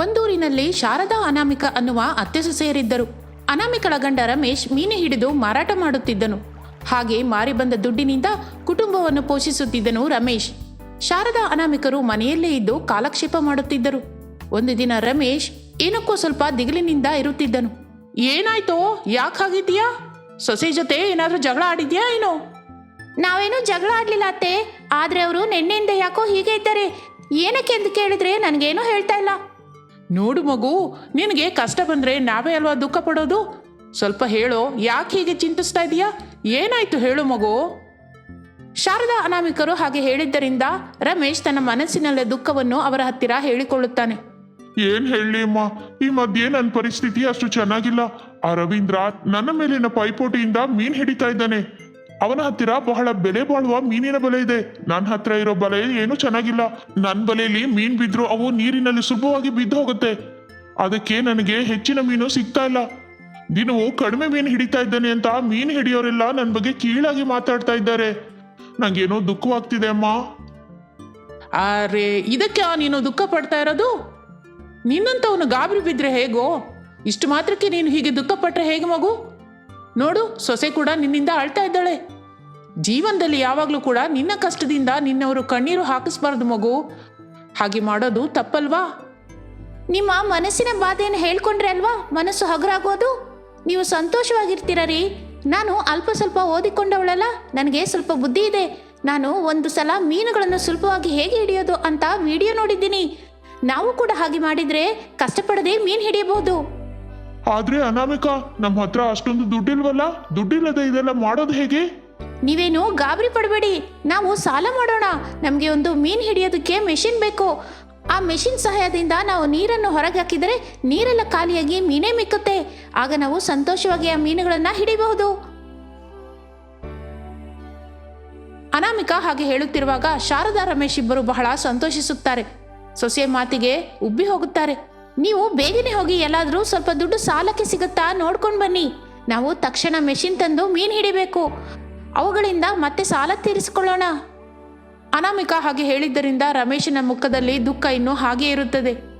ಒಂದೂರಿನಲ್ಲಿ ಶಾರದಾ ಅನಾಮಿಕ ಅನ್ನುವ ಅತ್ತೆ ಸೊಸೆಯರಿದ್ದರು ಅನಾಮಿಕಳ ಗಂಡ ರಮೇಶ್ ಮೀನು ಹಿಡಿದು ಮಾರಾಟ ಮಾಡುತ್ತಿದ್ದನು. ಹಾಗೆ ಮಾರಿ ಬಂದ ದುಡ್ಡಿನಿಂದ ಕುಟುಂಬವನ್ನು ಪೋಷಿಸುತ್ತಿದ್ದನು ರಮೇಶ್. ಶಾರದಾ ಅನಾಮಿಕರು ಮನೆಯಲ್ಲೇ ಇದ್ದು ಕಾಲಕ್ಷೇಪ ಮಾಡುತ್ತಿದ್ದರು. ಒಂದು ದಿನ ರಮೇಶ್ ಏನಕ್ಕೋ ಸ್ವಲ್ಪ ದಿಗಿಲಿನಿಂದ ಇರುತ್ತಿದ್ದನು. ಏನಾಯ್ತೋ, ಯಾಕೆ ಹಾಗಿದ್ದೀಯಾ? ಸೊಸೆ ಜೊತೆ ಏನಾದರೂ ಜಗಳ ಆಡಿದ್ಯಾ ಏನೋ? ನಾವೇನು ಜಗಳ ಆಡ್ಲಿಲ್ಲ ಅತ್ತೆ. ಆದ್ರೆ ಅವರು ನಿನ್ನೆಯಿಂದ ಯಾಕೋ ಹೀಗೆ ಇದ್ದಾರೆ. ಏನಕ್ಕೆ ಅಂತ ಕೇಳಿದ್ರೆ ನನಗೇನೂ ಹೇಳ್ತಾ ಇಲ್ಲ. ನೋಡು ಮಗು, ನಿನಗೆ ಕಷ್ಟ ಬಂದ್ರೆ ನಾವೇ ಅಲ್ವಾ ದುಃಖ ಪಡೋದು? ಸ್ವಲ್ಪ ಹೇಳೋ, ಯಾಕೆ ಹೀಗೆ ಚಿಂತಿಸ್ತಾ ಇದೀಯಾ? ಏನಾಯ್ತು ಹೇಳು ಮಗು. ಶಾರದಾ ಅನಾಮಿಕರು ಹಾಗೆ ಹೇಳಿದ್ದರಿಂದ ರಮೇಶ್ ತನ್ನ ಮನಸ್ಸಿನಲ್ಲೇ ದುಃಖವನ್ನು ಅವರ ಹತ್ತಿರ ಹೇಳಿಕೊಳ್ಳುತ್ತಾನೆ. ಏನ್ ಹೇಳಿ ಅಮ್ಮ? ಈ ಮಧ್ಯೆ ನನ್ನ ಪರಿಸ್ಥಿತಿ ಅಷ್ಟು ಚೆನ್ನಾಗಿಲ್ಲ. ಆ ರವೀಂದ್ರ ನನ್ನ ಮೇಲಿನ ಪೈಪೋಟಿಯಿಂದ ಮೀನ್ ಹಿಡಿತಾ ಇದ್ದಾನೆ. ಅವನ ಹತ್ತಿರ ಬಹಳ ಬೆಲೆ ಬಾಳುವ ಮೀನಿನ ಬಲೆ ಇದೆ. ನನ್ನ ಹತ್ರ ಇರೋ ಬಲೆ ಏನು ಚೆನ್ನಾಗಿಲ್ಲ. ನನ್ನ ಬಲೆಯಲ್ಲಿ ಮೀನ್ ಬಿದ್ರು ಅವು ನೀರಿನಲ್ಲಿ ಸುಲಭವಾಗಿ ಬಿದ್ದು ಹೋಗುತ್ತೆ ಅದಕ್ಕೆ ನನಗೆ ಹೆಚ್ಚಿನ ಮೀನು ಸಿಗ್ತಾ ಇಲ್ಲ. ದಿನವೂ ಕಡಿಮೆ ಮೀನು ಹಿಡಿತಾ ಇದ್ದೇನೆ ಅಂತ ಮೀನು ಹಿಡಿಯೋರೆಲ್ಲ ನನ್ನ ಬಗ್ಗೆ ಕೀಳಾಗಿ ಮಾತಾಡ್ತಾ ಇದ್ದಾರೆ. ನಂಗೇನೋ ದುಃಖವಾಗ್ತಿದೆ ಅಮ್ಮ. ಅರೆ, ಇದಕ್ಕೆ ನೀನು ದುಃಖ ಪಡ್ತಾ ಇರೋದು? ನಿನ್ನಂತವನು ಗಾಬರಿ ಬಿದ್ರೆ ಹೇಗೋ? ಇಷ್ಟು ಮಾತ್ರಕ್ಕೆ ನೀನು ಹೀಗೆ ದುಃಖ ಪಟ್ಟರೆ ಹೇಗೆ ಮಗು? ನೋಡು, ಸೊಸೆ ಕೂಡ ನಿನ್ನಿಂದ ಅಳ್ತಾ ಇದ್ದಾಳೆ. ಜೀವನದಲ್ಲಿ ಯಾವಾಗಲೂ ಕೂಡ ನಿನ್ನ ಕಷ್ಟದಿಂದ ನಿನ್ನವರು ಕಣ್ಣೀರು ಹಾಕಿಸ್ಬಾರ್ದು ಮಗು. ಹಾಗೆ ಮಾಡೋದು ತಪ್ಪಲ್ವಾ? ನಿಮ್ಮ ಮನಸ್ಸಿನ ಬಾಧೆಯನ್ನು ಹೇಳ್ಕೊಂಡ್ರೆ ಅಲ್ವಾ? ಮನಸ್ಸು ಹಗರಾಗೋದು? ನೀವು ಸಂತೋಷವಾಗಿರ್ತೀರ ರೀ ನಾನು ಅಲ್ಪ ಸ್ವಲ್ಪ ಓದಿಕೊಂಡವಳಲ್ಲ. ನನಗೆ ಸ್ವಲ್ಪ ಬುದ್ಧಿ ಇದೆ. ನಾನು ಒಂದು ಸಲ ಮೀನುಗಳನ್ನು ಸುಲಭವಾಗಿ ಹೇಗೆ ಹಿಡಿಯೋದು ಅಂತ ವಿಡಿಯೋ ನೋಡಿದ್ದೀನಿ. ನಾವು ಕೂಡ ಹಾಗೆ ಮಾಡಿದ್ರೆ ಕಷ್ಟಪಡದೆ ಮೀನು ಹಿಡಿಯಬಹುದು. ಆದ್ರೆ ಅನಾಮಿಕ ನಮ್ಮ ಹತ್ರ ಅಷ್ಟೊಂದು ದುಡ್ಡಿಲ್ವಲ್ಲ? ದುಡ್ಡಿಲ್ಲದೆ ಇದೆಲ್ಲ ಮಾಡೋದು ಹೇಗೆ? ನೀವೇನು ಗಾಬರಿ ಪಡಬೇಡಿ. ನಾವು ಸಾಲ ಮಾಡೋಣ. ನಮಗೆ ಒಂದು ಮೀನು ಹಿಡಿಯೋದಕ್ಕೆ ಮೆಷಿನ್ ಬೇಕು. ಆ ಮೆಷಿನ್ ಸಹಾಯದಿಂದ ನಾವು ನೀರನ್ನು ಹೊರಗೆ ಹಾಕಿದರೆ ನೀರೆಲ್ಲ ಖಾಲಿಯಾಗಿ ಮೀನೇ ಮಿಕ್ಕುತ್ತೆ. ಆಗ ನಾವು ಸಂತೋಷವಾಗಿ ಆ ಮೀನುಗಳನ್ನು ಹಿಡಿಬಹುದು. ಅನಾಮಿಕಾ ಹಾಗೆ ಹೇಳುತ್ತಿರುವಾಗ ಶಾರದಾ ರಮೇಶ್ ಇಬ್ಬರು ಬಹಳ ಸಂತೋಷಿಸುತ್ತಾರೆ. ಸೊಸೆಯ ಮಾತಿಗೆ ಉಬ್ಬಿ ಹೋಗುತ್ತಾರೆ. ನೀವು ಬೇಗನೆ ಹೋಗಿ ಎಲ್ಲಾದರೂ ಸ್ವಲ್ಪ ದುಡ್ಡು ಸಾಲಕ್ಕೆ ಸಿಗುತ್ತಾ ನೋಡ್ಕೊಂಡು ಬನ್ನಿ. ನಾವು ತಕ್ಷಣ ಮೆಷಿನ್ ತಂದು ಮೀನು ಹಿಡಿಬೇಕು. ಅವುಗಳಿಂದ ಮತ್ತೆ ಸಾಲ ತೀರಿಸಿಕೊಳ್ಳೋಣ. ಅನಾಮಿಕಾ ಹಾಗೆ ಹೇಳಿದ್ದರಿಂದ ರಮೇಶನ ಮುಖದಲ್ಲಿ ದುಃಖ ಇನ್ನೂ ಹಾಗೆ ಇರುತ್ತದೆ.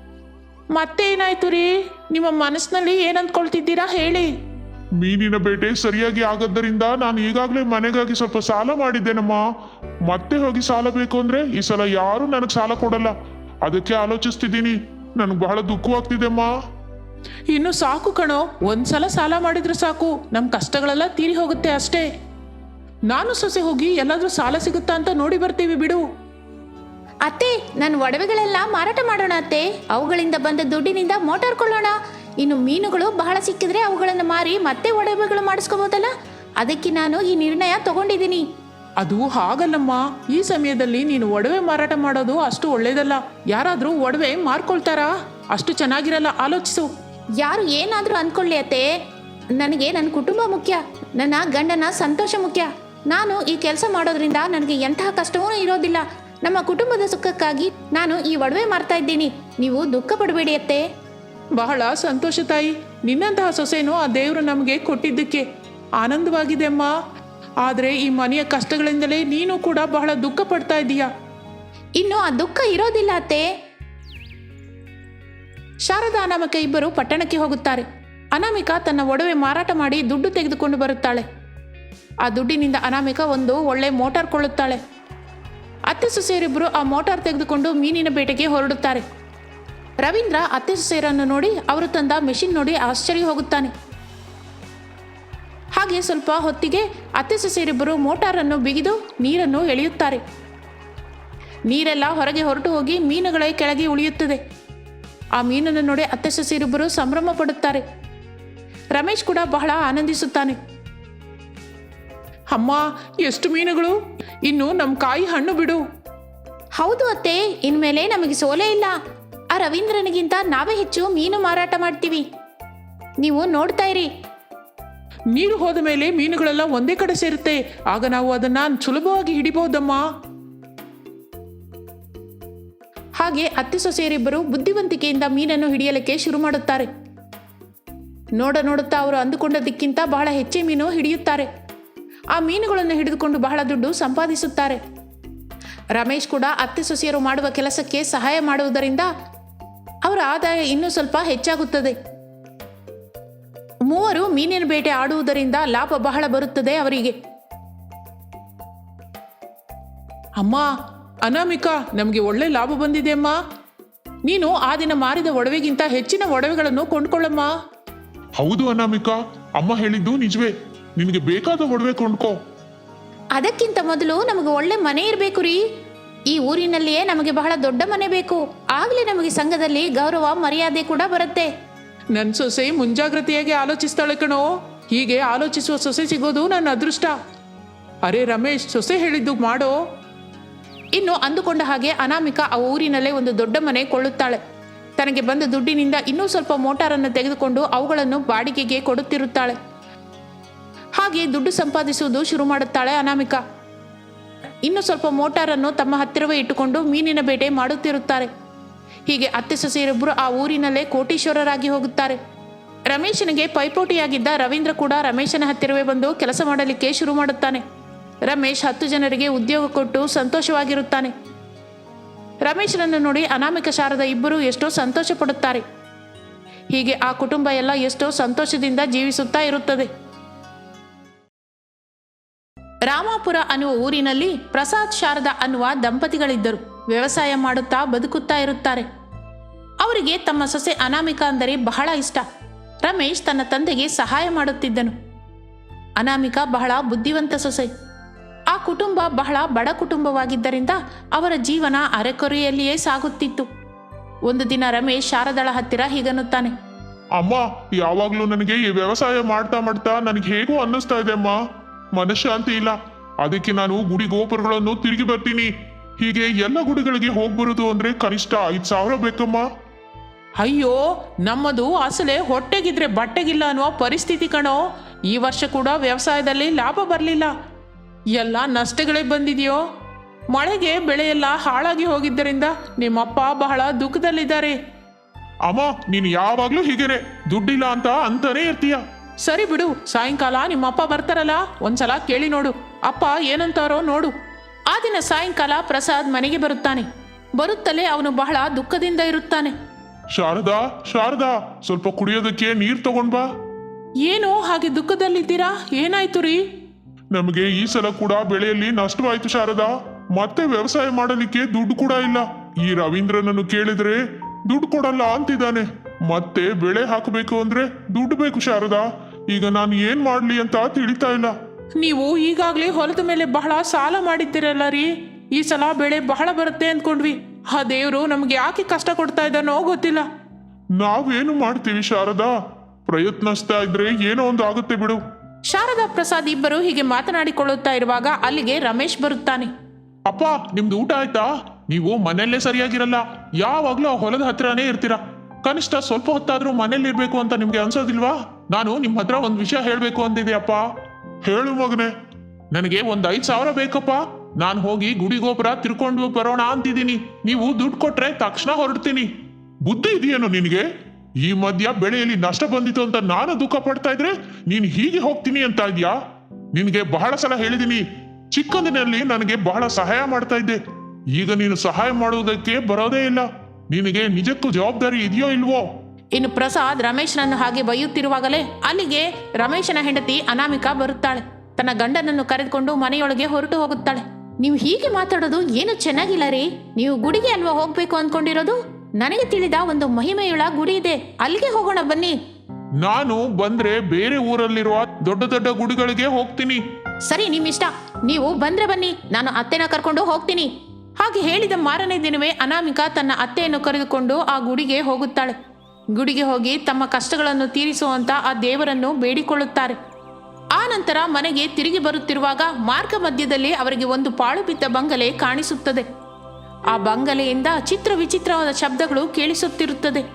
ಮತ್ತೆ ಏನಾಯ್ತು ರೀ? ನಿಮ್ಮ ಮನಸ್ಸಿನಲ್ಲಿ ಏನಂದ್ಕೊಳ್ತಿದ್ದೀರಾ ಹೇಳಿ. ಮೀನಿನ ಬೇಟೆ ಸರಿಯಾಗಿ ಆಗದ್ದರಿಂದ ನಾನು ಈಗಾಗಲೇ ಮನೆಗಾಗಿ ಸ್ವಲ್ಪ ಸಾಲ ಮಾಡಿದ್ದೇನಮ್ಮ. ಮತ್ತೆ ಹೋಗಿ ಸಾಲ ಬೇಕು ಅಂದ್ರೆ ಈ ಸಲ ಯಾರು ನನಗೆ ಸಾಲ ಕೊಡಲ್ಲ. ಅದಕ್ಕೆ ಆಲೋಚಿಸ್ತಿದ್ದೀನಿ. ನನಗೆ ಬಹಳ ದುಃಖವಾಗ್ತಿದೆ ಅಮ್ಮ. ಇನ್ನು ಸಾಕು ಕಣೋ ಒಂದ್ಸಲ ಸಾಲ ಮಾಡಿದ್ರೆ ಸಾಕು. ನಮ್ಮ ಕಷ್ಟಗಳೆಲ್ಲ ತೀರಿ ಹೋಗುತ್ತೆ ಅಷ್ಟೇ. ನಾನು ಸೊಸೆ ಹೋಗಿ ಎಲ್ಲಾದ್ರೂ ಸಾಲ ಸಿಗುತ್ತಾ ಅಂತ ನೋಡಿ ಬರ್ತೀವಿ ಬಿಡು. ಅತ್ತೆ ನನ್ನ ಒಡವೆಗಳೆಲ್ಲ ಮಾರಾಟ ಮಾಡೋಣ ಅತ್ತೆ. ಅವುಗಳಿಂದ ಬಂದ ದುಡ್ಡಿನಿಂದ ಮೋಟಾರ್ ಕೊಳ್ಳೋಣ ಇನ್ನು ಮೀನುಗಳು ಬಹಳ ಸಿಕ್ಕಿದ್ರೆ ಅವುಗಳನ್ನು ಮಾರಿ ಮತ್ತೆ ಒಡವೆಗಳು ಮಾಡಿಸ್ಕೋಬಹುದಲ್ಲ ಅದಕ್ಕೆ ನಾನು ಈ ನಿರ್ಣಯ ತಗೊಂಡಿದ್ದೀನಿ. ಅದು ಹಾಗಲ್ಲಮ್ಮ. ಈ ಸಮಯದಲ್ಲಿ ನೀನು ಒಡವೆ ಮಾರಾಟ ಮಾಡೋದು ಅಷ್ಟು ಒಳ್ಳೇದಲ್ಲ. ಯಾರಾದ್ರೂ ಒಡವೆ ಮಾರ್ಕೊಳ್ತಾರಾ? ಅಷ್ಟು ಚೆನ್ನಾಗಿರಲ್ಲ ಆಲೋಚಿಸು. ಯಾರು ಏನಾದರೂ ಅನ್ಕೊಳ್ಳಿ ಅತ್ತೆ. ನನಗೆ ನನ್ನ ಕುಟುಂಬ ಮುಖ್ಯ ನನ್ನ ಗಂಡನ ಸಂತೋಷ ಮುಖ್ಯ. ನಾನು ಈ ಕೆಲಸ ಮಾಡೋದ್ರಿಂದ ನನಗೆ ಎಂತಹ ಕಷ್ಟವೂ ಇರೋದಿಲ್ಲ. ನಮ್ಮ ಕುಟುಂಬದ ಸುಖಕ್ಕಾಗಿ ನಾನು ಈ ಒಡವೆ ಮಾರ್ತಾ ಇದ್ದೀನಿ. ನೀವು ದುಃಖ ಪಡಬೇಡಿ ಅತ್ತೆ. ಬಹಳ ಸಂತೋಷ ತಾಯಿ. ನಿನ್ನಂತಹ ಸೊಸೆನೂ ಆ ದೇವರು ನಮಗೆ ಕೊಟ್ಟಿದ್ದಕ್ಕೆ. ಆನಂದವಾಗಿದೆ ಅಮ್ಮ. ಆದರೆ ಈ ಮನೆಯ ಕಷ್ಟಗಳಿಂದಲೇ ನೀನು ಕೂಡ ಬಹಳ ದುಃಖ ಪಡ್ತಾ ಇದ್ದೀಯಾ? ಇನ್ನು ಆ ದುಃಖ ಇರೋದಿಲ್ಲ, ಅತ್ತೆ. ಶಾರದಾ ಅನಾಮಿಕ ಇಬ್ಬರು ಪಟ್ಟಣಕ್ಕೆ ಹೋಗುತ್ತಾರೆ. ಅನಾಮಿಕ ತನ್ನ ಒಡವೆ ಮಾರಾಟ ಮಾಡಿ ದುಡ್ಡು ತೆಗೆದುಕೊಂಡು ಬರುತ್ತಾಳೆ. ಆ ದುಡ್ಡಿನಿಂದ ಅನಾಮಿಕ ಒಂದು ಒಳ್ಳೆ ಮೋಟಾರ್ ಕೊಳ್ಳುತ್ತಾಳೆ. ಅತ್ತೆ ಸೊಸೆಯರಿಬ್ಬರು ಆ ಮೋಟಾರ್ ತೆಗೆದುಕೊಂಡು ಮೀನಿನ ಬೇಟೆಗೆ ಹೊರಡುತ್ತಾರೆ. ರವೀಂದ್ರ ಅತ್ತೆ ಸೊಸೆಯರನ್ನು ನೋಡಿ ಅವರು ತಂದ ಮೆಷಿನ್ ನೋಡಿ ಆಶ್ಚರ್ಯ ಹೋಗುತ್ತಾನೆ. ಹಾಗೆ ಸ್ವಲ್ಪ ಹೊತ್ತಿಗೆ ಅತ್ತೆ ಸೊಸೆಯರಿಬ್ಬರು ಮೋಟಾರನ್ನು ಬಿಗಿದು ನೀರನ್ನು ಎಳೆಯುತ್ತಾರೆ. ನೀರೆಲ್ಲ ಹೊರಗೆ ಹೊರಟು ಹೋಗಿ ಮೀನುಗಳ ಕೆಳಗೆ ಉಳಿಯುತ್ತದೆ. ಆ ಮೀನನ್ನು ನೋಡಿ ಅತ್ತೆ ಸೊಸೆಯರಿಬ್ಬರು ಸಂಭ್ರಮ ಪಡುತ್ತಾರೆ. ರಮೇಶ್ ಕೂಡ ಬಹಳ ಆನಂದಿಸುತ್ತಾನೆ. ಅಮ್ಮ, ಎಷ್ಟು ಮೀನುಗಳು? ಇನ್ನು ನಮ್ಮ ಕಾಯಿ ಹಣ್ಣು ಬಿಡು. ಹೌದು ಅತ್ತೆ, ಇನ್ಮೇಲೆ ನಮಗೆ ಸೋಲೇ ಇಲ್ಲ. ಆ ರವೀಂದ್ರನಿಗಿಂತ ನಾವೇ ಹೆಚ್ಚು ಮೀನು ಮಾರಾಟ ಮಾಡ್ತೀವಿ. ನೀವು ನೋಡ್ತಾ ಇರಿ. ನೀರು ಹೋದ ಮೇಲೆ ಮೀನುಗಳೆಲ್ಲ ಒಂದೇ ಕಡೆ ಸೇರುತ್ತೆ. ಆಗ ನಾವು ಅದನ್ನ ಸುಲಭವಾಗಿ ಹಿಡಿಬಹುದಮ್ಮ ಹಾಗೆ ಅತ್ತೆ ಸೊಸೆಯರಿಬ್ಬರು ಬುದ್ಧಿವಂತಿಕೆಯಿಂದ ಮೀನನ್ನು ಹಿಡಿಯಲಿಕ್ಕೆ ಶುರು ಮಾಡುತ್ತಾರೆ. ನೋಡ ನೋಡುತ್ತಾ ಅವರು ಅಂದುಕೊಂಡದಕ್ಕಿಂತ ಬಹಳ ಹೆಚ್ಚೆ ಮೀನು ಹಿಡಿಯುತ್ತಾರೆ. ಆ ಮೀನುಗಳನ್ನು ಹಿಡಿದುಕೊಂಡು ಬಹಳ ದುಡ್ಡು ಸಂಪಾದಿಸುತ್ತಾರೆ. ರಮೇಶ್ ಕೂಡ ಅತ್ತೆ ಸೊಸೆಯರು ಮಾಡುವ ಕೆಲಸಕ್ಕೆ ಸಹಾಯ ಮಾಡುವುದರಿಂದ ಅವರ ಆದಾಯ ಇನ್ನೂ ಸ್ವಲ್ಪ ಹೆಚ್ಚಾಗುತ್ತದೆ. ಮೂವರು ಮೀನಿನ ಬೇಟೆ ಆಡುವುದರಿಂದ ಲಾಭ ಬಹಳ ಬರುತ್ತದೆ ಅವರಿಗೆ. ಅಮ್ಮ ಅನಾಮಿಕಾ ನಮಗೆ ಒಳ್ಳೆ ಲಾಭ ಬಂದಿದೆ ಅಮ್ಮ. ನೀನು ಆ ದಿನ ಮಾರಿದ ಒಡವೆಗಿಂತ ಹೆಚ್ಚಿನ ಒಡವೆಗಳನ್ನು ಕೊಂಡ್ಕೊಳ್ಳಮ್ಮ. ಹೌದು ಅನಾಮಿಕಾ ಅಮ್ಮ ಹೇಳಿದ್ದು ನಿಜವೇ. ನಿಮಗೆ ಬೇಕಾದ ಒಡವೆ ಕೊಂಡ್ಕೋ. ಅದಕ್ಕಿಂತ ಮೊದಲು ನಮಗೆ ಒಳ್ಳೆ ಮನೆ ಇರಬೇಕು ರೀ. ಈ ಊರಿನಲ್ಲಿಯೇ ನಮಗೆ ಬಹಳ ದೊಡ್ಡ ಮನೆ ಬೇಕು. ಆಗಲೇ ನಮಗೆ ಸಂಘದಲ್ಲಿ ಗೌರವ ಮರ್ಯಾದೆ ಕೂಡ ಬರುತ್ತೆ. ನನ್ನ ಸೊಸೆ ಮುಂಜಾಗ್ರತೆಯಾಗಿ ಆಲೋಚಿಸ್ತಾಳೆ ಕಣೋ. ಹೀಗೆ ಆಲೋಚಿಸುವ ಸೊಸೆ ಸಿಗೋದು ನನ್ನ ಅದೃಷ್ಟ. ಅರೆ ರಮೇಶ್, ಸೊಸೆ ಹೇಳಿದ್ದು ಮಾಡೋ. ಇನ್ನು ಅಂದುಕೊಂಡ ಹಾಗೆ ಅನಾಮಿಕಾ ಆ ಊರಿನಲ್ಲೇ ಒಂದು ದೊಡ್ಡ ಮನೆ ಕೊಳ್ಳುತ್ತಾಳೆ. ತನಗೆ ಬಂದ ದುಡ್ಡಿನಿಂದ ಇನ್ನೂ ಸ್ವಲ್ಪ ಮೋಟಾರನ್ನು ತೆಗೆದುಕೊಂಡು ಅವುಗಳನ್ನು ಬಾಡಿಗೆಗೆ ಕೊಡುತ್ತಿರುತ್ತಾಳೆ. ಹಾಗೆ ದುಡ್ಡು ಸಂಪಾದಿಸುವುದು ಶುರು ಮಾಡುತ್ತಾಳೆ ಅನಾಮಿಕಾ. ಇನ್ನು ಸ್ವಲ್ಪ ಮೋಟಾರನ್ನು ತಮ್ಮ ಹತ್ತಿರವೇ ಇಟ್ಟುಕೊಂಡು ಮೀನಿನ ಬೇಟೆ ಮಾಡುತ್ತಿರುತ್ತಾರೆ. ಹೀಗೆ ಅತ್ತೆ ಸೊಸೆಯರೊಬ್ಬರು ಆ ಊರಿನಲ್ಲೇ ಕೋಟೀಶ್ವರರಾಗಿ ಹೋಗುತ್ತಾರೆ. ರಮೇಶನಿಗೆ ಪೈಪೋಟಿಯಾಗಿದ್ದ ರವೀಂದ್ರ ಕೂಡ ರಮೇಶನ ಹತ್ತಿರವೇ ಬಂದು ಕೆಲಸ ಮಾಡಲಿಕ್ಕೆ ಶುರು ಮಾಡುತ್ತಾನೆ. ರಮೇಶ್ ಹತ್ತು ಜನರಿಗೆ ಉದ್ಯೋಗ ಕೊಟ್ಟು ಸಂತೋಷವಾಗಿರುತ್ತಾನೆ. ರಮೇಶನನ್ನು ನೋಡಿ ಅನಾಮಿಕ ಶಾರದ ಇಬ್ಬರು ಎಷ್ಟೋ ಸಂತೋಷ ಪಡುತ್ತಾರೆ ಹೀಗೆ ಆ ಕುಟುಂಬ ಎಲ್ಲ ಎಷ್ಟೋ ಸಂತೋಷದಿಂದ ಜೀವಿಸುತ್ತಾ ಇರುತ್ತದೆ. ರಾಮಾಪುರ ಅನ್ನುವ ಊರಿನಲ್ಲಿ ಪ್ರಸಾದ್ ಶಾರದಾ ಅನ್ನುವ ದಂಪತಿಗಳಿದ್ದರು. ವ್ಯವಸಾಯ ಮಾಡುತ್ತಾ ಬದುಕುತ್ತಾ ಇರುತ್ತಾರೆ. ಅವರಿಗೆ ತಮ್ಮ ಸೊಸೆ ಅನಾಮಿಕಾ ಅಂದರೆ ಬಹಳ ಇಷ್ಟ. ರಮೇಶ್ ತನ್ನ ತಂದೆಗೆ ಸಹಾಯ ಮಾಡುತ್ತಿದ್ದನು. ಅನಾಮಿಕಾ ಬಹಳ ಬುದ್ಧಿವಂತ ಸೊಸೆ. ಆ ಕುಟುಂಬ ಬಹಳ ಬಡ ಕುಟುಂಬವಾಗಿದ್ದರಿಂದ ಅವರ ಜೀವನ ಅರೆಕೊರೆಯಲ್ಲಿಯೇ ಸಾಗುತ್ತಿತ್ತು. ಒಂದು ದಿನ ರಮೇಶ್ ಶಾರದಳ ಹತ್ತಿರ ಹೀಗನ್ನುತ್ತಾನೆ. ಅಮ್ಮ, ಯಾವಾಗ್ಲೂ ನನಗೆ ಈ ವ್ಯವಸಾಯ ಮಾಡ್ತಾ ಮಾಡ್ತಾ ನನಗೆ ಹೇಗೂ ಅನ್ನಿಸ್ತಾ ಇದೆ ಅಮ್ಮ. ಮನಃಶಾಂತಿ ಇಲ್ಲ. ಅದಕ್ಕೆ ನಾನು ಗುಡಿ ಗೋಪುರಗಳನ್ನು ತಿರುಗಿ ಬರ್ತೀನಿ. ಹೀಗೆ ಎಲ್ಲ ಗುಡಿಗಳಿಗೆ ಹೋಗ್ಬರುದು ಅಂದ್ರೆ ಕನಿಷ್ಠ ಐದ್ ಸಾವಿರ ಬೇಕಮ್ಮ. ಅಯ್ಯೋ ನಮ್ಮದು ಅಸಲೆ ಹೊಟ್ಟೆಗಿದ್ರೆ ಬಟ್ಟೆಗಿಲ್ಲ ಅನ್ನುವ ಪರಿಸ್ಥಿತಿ ಕಣೋ. ಈ ವರ್ಷ ಕೂಡ ವ್ಯವಸಾಯದಲ್ಲಿ ಲಾಭ ಬರಲಿಲ್ಲ. ಎಲ್ಲ ನಷ್ಟಗಳೇ ಬಂದಿದೆಯೋ? ಮಳೆಗೆ ಬೆಳೆಯೆಲ್ಲ ಹಾಳಾಗಿ ಹೋಗಿದ್ದರಿಂದ ನಿಮ್ಮಪ್ಪ ಬಹಳ ದುಃಖದಲ್ಲಿದ್ದಾರೆ. ಅಮ್ಮ ನೀನು ಯಾವಾಗ್ಲೂ ಹೀಗೇನೆ. ದುಡ್ಡಿಲ್ಲ ಅಂತ ಅಂತಾನೆ ಇರ್ತೀಯ. ಸರಿ ಬಿಡು ಸಾಯಂಕಾಲ ನಿಮ್ಮಪ್ಪ ಬರ್ತಾರಲ್ಲ ಒಂದ್ಸಲ ಕೇಳಿ ನೋಡು. ಅಪ್ಪ ಏನಂತಾರೋ ನೋಡು. ಆ ದಿನ ಸಾಯಂಕಾಲ ಪ್ರಸಾದ್ ಮನೆಗೆ ಬರುತ್ತಾನೆ. ಬರುತ್ತಲೇ ಅವನು ಬಹಳ ದುಃಖದಿಂದ ಇರುತ್ತಾನೆ. ಶಾರದಾ ಶಾರದಾ ಸ್ವಲ್ಪ ಕುಡಿಯೋದಕ್ಕೆ ನೀರ್ ತಗೊಂಡ್ ಬಾ. ಏನು ಹಾಗೆ ದುಃಖದಲ್ಲಿದ್ದೀರಾ? ಏನಾಯ್ತು ರೀ? ನಮಗೆ ಈ ಸಲ ಕೂಡ ಬೆಳೆಯಲ್ಲಿ ನಷ್ಟವಾಯ್ತು ಶಾರದಾ. ಮತ್ತೆ ವ್ಯವಸಾಯ ಮಾಡಲಿಕ್ಕೆ ದುಡ್ಡು ಕೂಡ ಇಲ್ಲ. ಈ ರವೀಂದ್ರನನ್ನು ಕೇಳಿದ್ರೆ ದುಡ್ಡು ಕೊಡಲ್ಲ ಅಂತಿದ್ದಾನೆ. ಮತ್ತೆ ಬೆಳೆ ಹಾಕಬೇಕು ಅಂದ್ರೆ ದುಡ್ಡು ಬೇಕು ಶಾರದಾ. ಈಗ ನಾನು ಏನ್ ಮಾಡ್ಲಿ ಅಂತ ತಿಳಿತಾ ಇಲ್ಲ. ನೀವು ಈಗಾಗಲೇ ಹೊಲದ ಮೇಲೆ ಬಹಳ ಸಾಲ ಮಾಡಿದ್ದೀರಲ್ಲ ರೀ. ಈ ಸಲ ಬೆಳೆ ಬಹಳ ಬರುತ್ತೆ ಅಂದ್ಕೊಂಡ್ವಿ. ಆ ದೇವರು ನಮ್ಗೆ ಯಾಕೆ ಕಷ್ಟ ಕೊಡ್ತಾ ಇದ್ದಾನೋ ಗೊತ್ತಿಲ್ಲ. ನಾವೇನು ಮಾಡ್ತೀವಿ ಶಾರದಾ? ಪ್ರಯತ್ನಿಸ್ತಾ ಇದ್ರೆ ಏನೋ ಒಂದು ಆಗುತ್ತೆ ಬಿಡು. ಶಾರದಾ ಪ್ರಸಾದ್ ಇಬ್ಬರು ಹೀಗೆ ಮಾತನಾಡಿಕೊಳ್ಳುತ್ತಾ ಇರುವಾಗ ಅಲ್ಲಿಗೆ ರಮೇಶ್ ಬರುತ್ತಾನೆ. ಅಪ್ಪ ನಿಮ್ದು ಊಟ ಆಯ್ತಾ? ನೀವು ಮನೆಯಲ್ಲೇ ಸರಿಯಾಗಿರಲ್ಲ. ಯಾವಾಗ್ಲೂ ಆ ಹೊಲದ ಹತ್ರನೇ ಇರ್ತೀರಾ? ಕನಿಷ್ಠ ಸ್ವಲ್ಪ ಹೊತ್ತಾದ್ರೂ ಮನೇಲಿ ಇರ್ಬೇಕು ಅಂತ ನಿಮ್ಗೆ ಅನ್ಸೋದಿಲ್ವಾ? ನಾನು ನಿಮ್ ಹತ್ರ ಒಂದ್ ವಿಷಯ ಹೇಳ್ಬೇಕು ಅಂದಿದೆ ಅಪ್ಪ. ಹೇಳು ಮಗನೆ. ನನಗೆ ಒಂದ್ ಐದ್ ಸಾವಿರ ಬೇಕಪ್ಪ. ನಾನು ಹೋಗಿ ಗುಡಿ ಗೋಪುರ ತಿರ್ಕೊಂಡು ಬರೋಣ ಅಂತಿದ್ದೀನಿ. ನೀವು ದುಡ್ಡು ಕೊಟ್ರೆ ತಕ್ಷಣ ಹೊರಡ್ತೀನಿ. ಬುದ್ಧಿ ಇದೆಯೇನು ನಿನಗೆ? ಈ ಮಧ್ಯ ಬೆಳೆಯಲ್ಲಿ ನಷ್ಟ ಬಂದಿತ್ತು ಅಂತ ನಾನು ದುಃಖ ಪಡ್ತಾ ಇದ್ರೆ ನೀನ್ ಹೀಗೆ ಹೋಗ್ತೀನಿ ಅಂತ ಇದ್ಯಾ? ನಿನಗೆ ಬಹಳ ಸಲ ಹೇಳಿದೀನಿ. ಚಿಕ್ಕಂದಿನಲ್ಲಿ ನನಗೆ ಬಹಳ ಸಹಾಯ ಮಾಡ್ತಾ ಇದ್ದೆ. ಈಗ ನೀನು ಸಹಾಯ ಮಾಡುವುದಕ್ಕೆ ಬರೋದೇ ಇಲ್ಲ. ನಿನಗೆ ನಿಜಕ್ಕೂ ಜವಾಬ್ದಾರಿ ಇದೆಯೋ ಇಲ್ವೋ? ಇನ್ನು ಪ್ರಸಾದ್ ರಮೇಶ್ನನ್ನು ಹಾಗೆ ಬೈಯುತ್ತಿರುವಾಗಲೇ ಅಲ್ಲಿಗೆ ರಮೇಶನ ಹೆಂಡತಿ ಅನಾಮಿಕಾ ಬರುತ್ತಾಳೆ. ತನ್ನ ಗಂಡನನ್ನು ಕರೆದುಕೊಂಡು ಮನೆಯೊಳಗೆ ಹೊರಟು ಹೋಗುತ್ತಾಳೆ. ನೀವು ಹೀಗೆ ಮಾತಾಡೋದು ಏನು ಚೆನ್ನಾಗಿಲ್ಲ ರೀ? ನೀವು ಗುಡಿಗೆ ಅಲ್ವಾ ಹೋಗ್ಬೇಕು ಅನ್ಕೊಂಡಿರೋದು? ನನಗೆ ತಿಳಿದ ಒಂದು ಮಹಿಮೆಯುಳ ಗುಡಿ ಇದೆ. ಅಲ್ಲಿಗೆ ಹೋಗೋಣ ಬನ್ನಿ. ನಾನು ಬಂದ್ರೆ ಬೇರೆ ಊರಲ್ಲಿರುವ ದೊಡ್ಡ ದೊಡ್ಡ ಗುಡಿಗಳಿಗೆ ಹೋಗ್ತೀನಿ. ಸರಿ ನಿಮ್ಮಿಷ್ಟ. ನೀವು ಬಂದ್ರೆ ಬನ್ನಿ. ನಾನು ಅತ್ತೆನ ಕರ್ಕೊಂಡು ಹೋಗ್ತೀನಿ. ಹಾಗೆ ಹೇಳಿದ ಮಾರನೇ ದಿನವೇ ಅನಾಮಿಕಾ ತನ್ನ ಅತ್ತೆಯನ್ನು ಕರೆದುಕೊಂಡು ಆ ಗುಡಿಗೆ ಹೋಗುತ್ತಾಳೆ. ಗುಡಿಗೆ ಹೋಗಿ ತಮ್ಮ ಕಷ್ಟಗಳನ್ನು ತೀರಿಸುವಂತ ಆ ದೇವರನ್ನು ಬೇಡಿಕೊಳ್ಳುತ್ತಾರೆ. ಆ ನಂತರ ಮನೆಗೆ ತಿರುಗಿ ಬರುತ್ತಿರುವಾಗ ಮಾರ್ಗ ಮಧ್ಯದಲ್ಲಿ ಅವರಿಗೆ ಒಂದು ಪಾಳು ಬಿದ್ದ ಬಂಗಲೆ ಕಾಣಿಸುತ್ತದೆ. ಆ ಬಂಗಲೆಯಿಂದ ಚಿತ್ರ ವಿಚಿತ್ರವಾದ ಶಬ್ದಗಳು ಕೇಳಿಸುತ್ತಿರುತ್ತದೆ.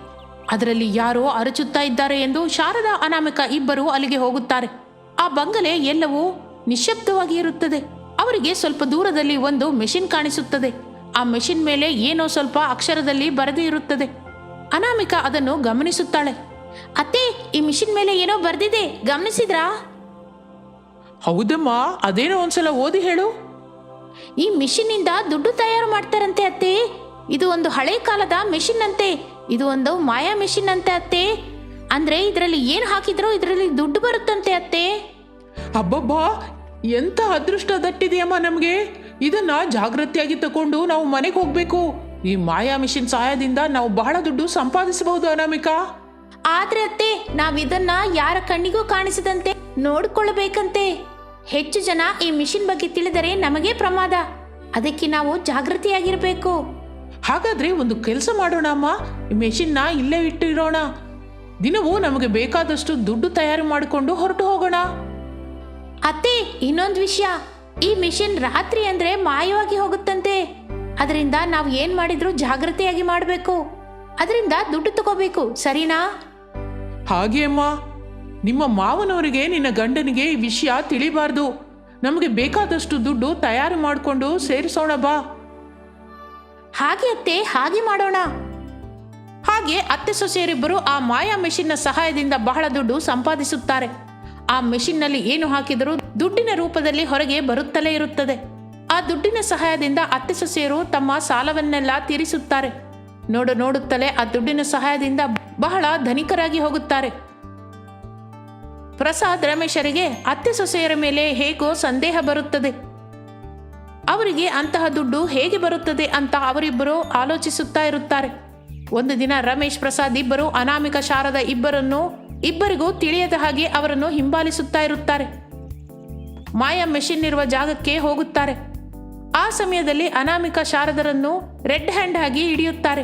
ಅದರಲ್ಲಿ ಯಾರೋ ಅರಚುತ್ತಾ ಇದ್ದಾರೆ ಎಂದು ಶಾರದಾ ಅನಾಮಿಕ ಇಬ್ಬರು ಅಲ್ಲಿಗೆ ಹೋಗುತ್ತಾರೆ. ಆ ಬಂಗಲೆ ಎಲ್ಲವೂ ನಿಶ್ಶಬ್ದವಾಗಿ ಇರುತ್ತದೆ. ಅವರಿಗೆ ಸ್ವಲ್ಪ ದೂರದಲ್ಲಿ ಒಂದು ಮೆಷಿನ್ ಕಾಣಿಸುತ್ತದೆ. ಆ ಮೆಷಿನ್ ಮೇಲೆ ಏನೋ ಸ್ವಲ್ಪ ಅಕ್ಷರದಲ್ಲಿ ಬರೆದೇ ಇರುತ್ತದೆ. ಅನಾಮಿಕಾ ಅದನ್ನು ಗಮನಿಸುತ್ತಾಳೆ. ಅತ್ತೆ ಈ ಮಿಷಿನ್ ಮೇಲೆ ಏನೋ ಬರ್ದಿದೆ ಗಮನಿಸಿದ್ರಾ? ಹೌದಮ್ಮ ಅದೇನೋ ಒಂದ್ಸಲ ಓದಿ ಹೇಳು. ಈ ಮಿಷಿನ್ನಿಂದ ದುಡ್ಡು ತಯಾರು ಮಾಡ್ತಾರಂತೆ ಅತ್ತೆ. ಇದು ಒಂದು ಹಳೆ ಕಾಲದ ಮೆಷಿನ್ ಅಂತೆ ಇದು ಒಂದು ಮಾಯಾ ಮೆಷಿನ್ ಅಂತೆ ಅತ್ತೆ. ಅಂದ್ರೆ ಇದರಲ್ಲಿ ಏನು ಹಾಕಿದ್ರೋ ಇದರಲ್ಲಿ ದುಡ್ಡು ಬರುತ್ತಂತೆ ಅತ್ತೆ. ಅಬ್ಬಬ್ಬಾ ಎಂಥ ಅದೃಷ್ಟ ದಟ್ಟಿದೆಯಮ್ಮ ನಮಗೆ. ಇದನ್ನ ಜಾಗೃತಿಯಾಗಿ ತಕೊಂಡು ನಾವು ಮನೆಗೆ ಹೋಗ್ಬೇಕು. ಈ ಮಾಯಾ ಮಿಷಿನ್ ಸಹಾಯದಿಂದ ನಾವು ಬಹಳ ದುಡ್ಡು ಸಂಪಾದಿಸಬಹುದು ಅನಾಮಿಕಾ. ಆದ್ರೆ ಅತ್ತೆ ನಾವ್ ಇದನ್ನ ಯಾರ ಕಣ್ಣಿಗೂ ಕಾಣಿಸದಂತೆ ನೋಡಿಕೊಳ್ಳಬೇಕಂತೆ ಹೆಚ್ಚು ಜನ ಈ ಮಿಷಿನ್ ಬಗ್ಗೆ ತಿಳಿದರೆ ನಮಗೆ ಪ್ರಮಾದ. ಅದಕ್ಕೆ ನಾವು ಜಾಗೃತಿಯಾಗಿರ್ಬೇಕು. ಹಾಗಾದ್ರೆ ಒಂದು ಕೆಲಸ ಮಾಡೋಣ ಅಮ್ಮ. ಈ ಮೆಷಿನ್ನ ಇಲ್ಲೇ ಇಟ್ಟಿರೋಣ. ದಿನವೂ ನಮಗೆ ಬೇಕಾದಷ್ಟು ದುಡ್ಡು ತಯಾರು ಮಾಡಿಕೊಂಡು ಹೊರಟು ಹೋಗೋಣ. ಅತ್ತೆ ಇನ್ನೊಂದು ವಿಷಯ. ಈ ಮಿಷಿನ್ ರಾತ್ರಿ ಅಂದ್ರೆ ಮಾಯವಾಗಿ ಹೋಗುತ್ತಂತೆ. ಅದರಿಂದ ನಾವು ಏನ್ ಮಾಡಿದ್ರು ಜಾಗೃತಿಯಾಗಿ ಮಾಡಬೇಕು. ಅದರಿಂದ ದುಡ್ಡು ತಗೋಬೇಕು ಸರಿನಾ? ಹಾಗೆ ಅಮ್ಮ. ನಿಮ್ಮ ಮಾವನವರಿಗೆ ನಿನ್ನ ಗಂಡನಿಗೆ ಈ ವಿಷಯ ತಿಳಿಬಾರ್ದು. ನಮಗೆ ಬೇಕಾದಷ್ಟು ದುಡ್ಡು ತಯಾರು ಮಾಡಿಕೊಂಡು ಸೇರಿಸೋಣ ಬಾ. ಹಾಗೆ ಅತ್ತೆ ಹಾಗೆ ಮಾಡೋಣ. ಹಾಗೆ ಅತ್ತೆ ಸೊಸೆಯರಿಬ್ಬರು ಆ ಮಾಯಾ ಮೆಷಿನ್ನ ಸಹಾಯದಿಂದ ಬಹಳ ದುಡ್ಡು ಸಂಪಾದಿಸುತ್ತಾರೆ. ಆ ಮೆಷಿನ್ನಲ್ಲಿ ಏನು ಹಾಕಿದರೂ ದುಡ್ಡಿನ ರೂಪದಲ್ಲಿ ಹೊರಗೆ ಬರುತ್ತಲೇ ಇರುತ್ತದೆ. ಆ ದುಡ್ಡಿನ ಸಹಾಯದಿಂದ ಅತ್ತೆ ಸೊಸೆಯರು ತಮ್ಮ ಸಾಲವನ್ನೆಲ್ಲ ತೀರಿಸುತ್ತಾರೆ. ನೋಡು ನೋಡುತ್ತಲೇ ಆ ದುಡ್ಡಿನ ಸಹಾಯದಿಂದ ಬಹಳ ಧನಿಕರಾಗಿ ಹೋಗುತ್ತಾರೆ. ಪ್ರಸಾದ್ ರಮೇಶರಿಗೆ ಅತ್ತೆ ಸೊಸೆಯರ ಮೇಲೆ ಹೇಗೋ ಸಂದೇಹ ಬರುತ್ತದೆ. ಅವರಿಗೆ ಅಂತಹ ದುಡ್ಡು ಹೇಗೆ ಬರುತ್ತದೆ ಅಂತ ಅವರಿಬ್ಬರು ಆಲೋಚಿಸುತ್ತಾ ಇರುತ್ತಾರೆ. ಒಂದು ದಿನ ರಮೇಶ್ ಪ್ರಸಾದ್ ಇಬ್ಬರು ಅನಾಮಿಕ ಶಾರದ ಇಬ್ಬರನ್ನು, ಇಬ್ಬರಿಗೂ ತಿಳಿಯದ ಹಾಗೆ ಅವರನ್ನು ಹಿಂಬಾಲಿಸುತ್ತಾ ಇರುತ್ತಾರೆ. ಮಾಯಾ ಮೆಷಿನ್ ಇರುವ ಜಾಗಕ್ಕೆ ಹೋಗುತ್ತಾರೆ. ಆ ಸಮಯದಲ್ಲಿ ಅನಾಮಿಕ ಶಾರದರನ್ನು ರೆಡ್ ಹ್ಯಾಂಡ್ ಆಗಿ ಹಿಡಿಯುತ್ತಾರೆ.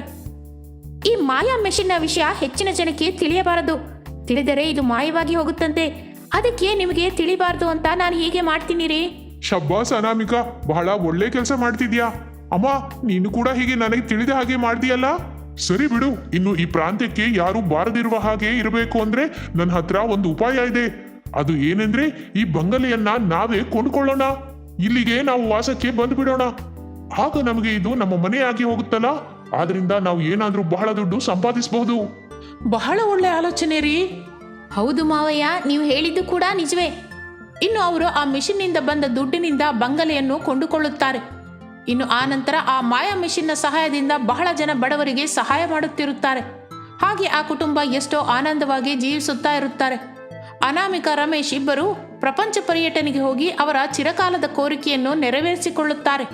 ಈ ಮಾಯಾ ಮೆಷಿನ್ನ ವಿಷಯ ಹೆಚ್ಚಿನ ಜನಕ್ಕೆ ತಿಳಿಯಬಾರದು. ತಿಳಿದರೆ ಇದು ಮಾಯವಾಗಿ ಹೋಗುತ್ತಂತೆ. ಅದಕ್ಕೆ ನಿಮಗೆ ತಿಳಿಬಾರದು ಅಂತ ನಾನು ಹೀಗೆ ಮಾಡ್ತೀನಿ ರೀ ಶಬ್ಬಾಸ್ ಅನಾಮಿಕಾ, ಬಹಳ ಒಳ್ಳೆ ಕೆಲಸ ಮಾಡ್ತಿದ್ಯಾ? ಅಮ್ಮ, ನೀನು ಕೂಡ ಹೀಗೆ ನನಗೆ ತಿಳಿದ ಹಾಗೆ ಮಾಡ್ತೀಯಲ್ಲ ಸರಿ ಬಿಡು, ಇನ್ನು ಈ ಪ್ರಾಂತ್ಯಕ್ಕೆ ಯಾರು ಬಾರದಿರುವ ಹಾಗೆ ಇರಬೇಕು ಅಂದ್ರೆ ನನ್ನ ಹತ್ರ ಒಂದು ಉಪಾಯ ಇದೆ. ಅದು ಏನೆಂದ್ರೆ ಈ ಬಂಗಲೆಯನ್ನ ನಾವೇ ಕೊಂಡ್ಕೊಳ್ಳೋಣ. ಇಲ್ಲಿಗೆ ನಾವು ವಾಸಕ್ಕೆ ಬಂದು ಬಿಡೋಣ ಆಗ ನಮಗೆ ಇದು ನಮ್ಮ ಮನೆಯಾಗಿ ಹೋಗುತ್ತಲ್ಲ? ಆದ್ರಿಂದ ನಾವು ಏನಾದ್ರೂ ಬಹಳ ದುಡ್ಡು ಸಂಪಾದಿಸಬಹುದು ಬಹಳ ಒಳ್ಳೆ ಆಲೋಚನೆ ರೀ. ಹೌದು ಮಾವಯ್ಯ ನೀವು ಹೇಳಿದ್ದು ಕೂಡ ನಿಜವೇ. ಇನ್ನು ಅವರು ಆ ಮಿಷಿನ್ನಿಂದ ಬಂದ ದುಡ್ಡಿನಿಂದ ಬಂಗಲೆಯನ್ನು ಕೊಂಡುಕೊಳ್ಳುತ್ತಾರೆ. ಇನ್ನು ಆ ನಂತರ ಆ ಮಾಯಾ ಮಿಷಿನ್ನ ಸಹಾಯದಿಂದ ಬಹಳ ಜನ ಬಡವರಿಗೆ ಸಹಾಯ ಮಾಡುತ್ತಿರುತ್ತಾರೆ. ಹಾಗೆ ಆ ಕುಟುಂಬ ಎಷ್ಟೋ ಆನಂದವಾಗಿ ಜೀವಿಸುತ್ತಾ ಇರುತ್ತಾರೆ. ಅನಾಮಿಕ ರಮೇಶ್ ಇಬ್ಬರು ಪ್ರಪಂಚ ಪರ್ಯಟನೆಗೆ ಹೋಗಿ ಅವರ ಚಿರಕಾಲದ ಕೋರಿಕೆಯನ್ನು ನೆರವೇರಿಸಿಕೊಳ್ಳುತ್ತಾರೆ.